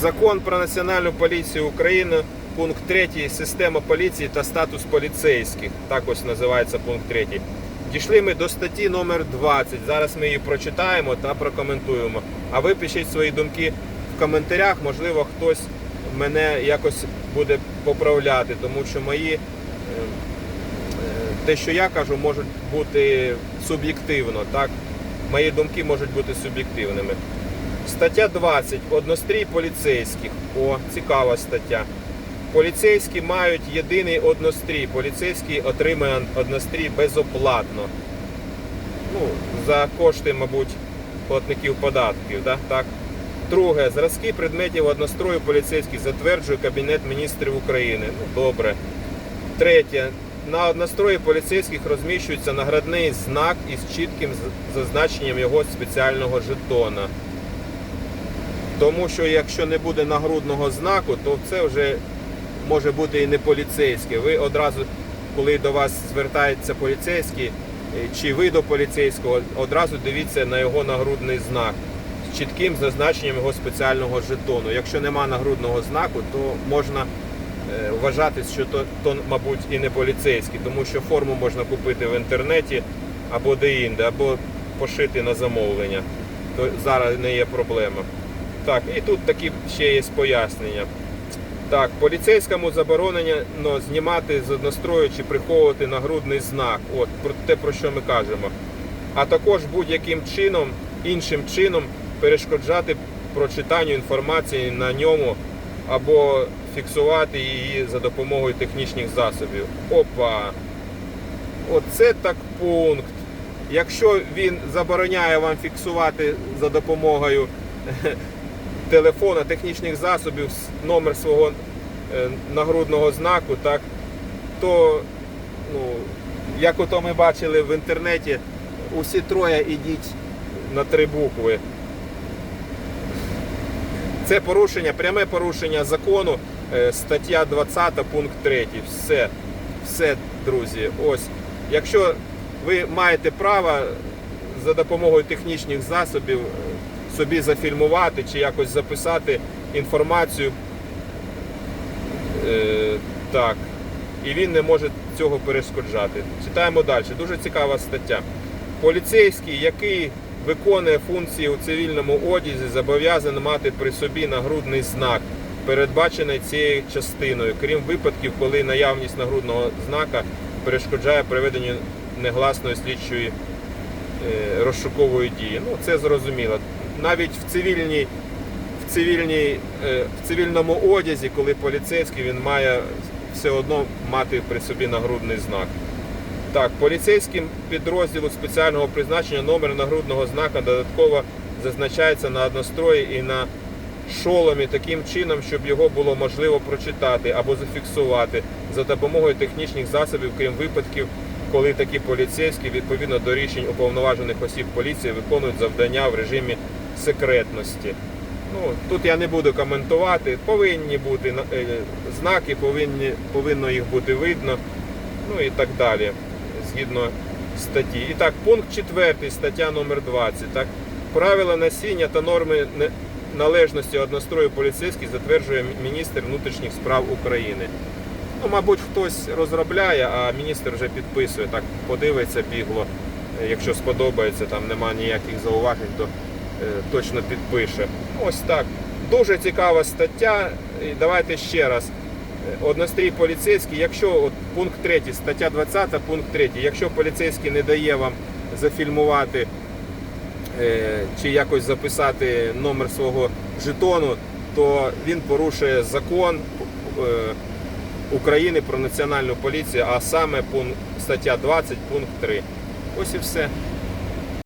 Закон про національну поліцію України, пункт 3, система поліції та статус поліцейських. Так ось називається пункт 3. Дійшли ми до статті номер 20. Зараз ми її прочитаємо та прокоментуємо. А ви пишіть свої думки в коментарях. Можливо, хтось мене якось буде поправляти, тому що мої. е, е, Те, що я кажу, можуть бути суб'єктивно, так? Мої думки можуть бути суб'єктивними. Стаття 20. Однострій поліцейських. О, цікава стаття. Поліцейські мають єдиний однострій. Поліцейський отримує однострій безоплатно. Ну, за кошти, мабуть, платників податків. Да? Так. Друге, зразки предметів однострою поліцейських затверджує Кабінет міністрів України. Ну, добре. Третє. На однострої поліцейських розміщується наградний знак із чітким зазначенням його спеціального жетона. Тому що якщо не буде нагрудного знаку, то це вже може бути і не поліцейське. Ви одразу, коли до вас звертається поліцейський, е, чи ви до поліцейського, одразу дивіться на його нагрудний знак з чітким зазначенням його спеціального жетону. Якщо нема нагрудного знаку, то можна е, вважати, що то, то, мабуть, і не поліцейський, тому що форму можна купити в інтернеті або де-інде, або пошити на замовлення. То зараз не є проблема. Так, і тут такі ще є пояснення. Так, поліцейському заборонено ну, знімати з однострою чи приховувати нагрудний знак. От про те, про що ми кажемо. А також будь-яким чином, іншим чином перешкоджати прочитанню інформації на ньому або фіксувати її за допомогою технічних засобів. Опа! Оце так пункт. Якщо він забороняє вам фіксувати за допомогою телефона, технічних засобів номер свого е, нагрудного знаку, так, то, ну, як ото ми бачили в інтернеті, усі троє ідіть на три букви. Це порушення, пряме порушення закону, е, стаття 20, пункт 3. Все, все, друзі. Ось. Якщо ви маєте право за допомогою технічних засобів е, собі зафільмувати чи якось записати інформацію, е, так, і він не може цього перешкоджати. Читаємо далі. Дуже цікава стаття. Поліцейський, який виконує функції у цивільному одязі, зобов'язаний мати при собі нагрудний знак, передбачений цією частиною, крім випадків, коли наявність нагрудного знака перешкоджає проведенню негласної слідчої е, розшукової дії. Ну, це зрозуміло. Навіть в цивільній, в цивільній, е, в цивільному одязі, коли поліцейський, він має все одно мати при собі нагрудний знак. Так, поліцейським підрозділу спеціального призначення номер нагрудного знака додатково зазначається на однострої і на шоломі таким чином, щоб його було можливо прочитати або зафіксувати за допомогою технічних засобів, крім випадків, коли такі поліцейські відповідно до рішень уповноважених осіб поліції виконують завдання в режимі секретності. Ну, тут я не буду коментувати. Повинні бути е, знаки, повинні, повинно їх бути видно, ну і так далі, згідно статті. І так, пункт 4, стаття номер 20. Так, правила насіння та норми належності однострою поліцейських затверджує міністр внутрішніх справ України. Ну, мабуть, хтось розробляє, а міністр вже підписує, так подивиться бігло. Е, Якщо сподобається, там нема ніяких зауважень, то точно підпише. Ось так. Дуже цікава стаття. І давайте ще раз. Е, Однострій поліцейський, якщо от пункт 3, стаття 20, пункт 3, якщо поліцейський не дає вам зафільмувати е, чи якось записати номер свого жетону, то він порушує закон е, України про національну поліцію, а саме пункт стаття 20, пункт 3. Ось і все.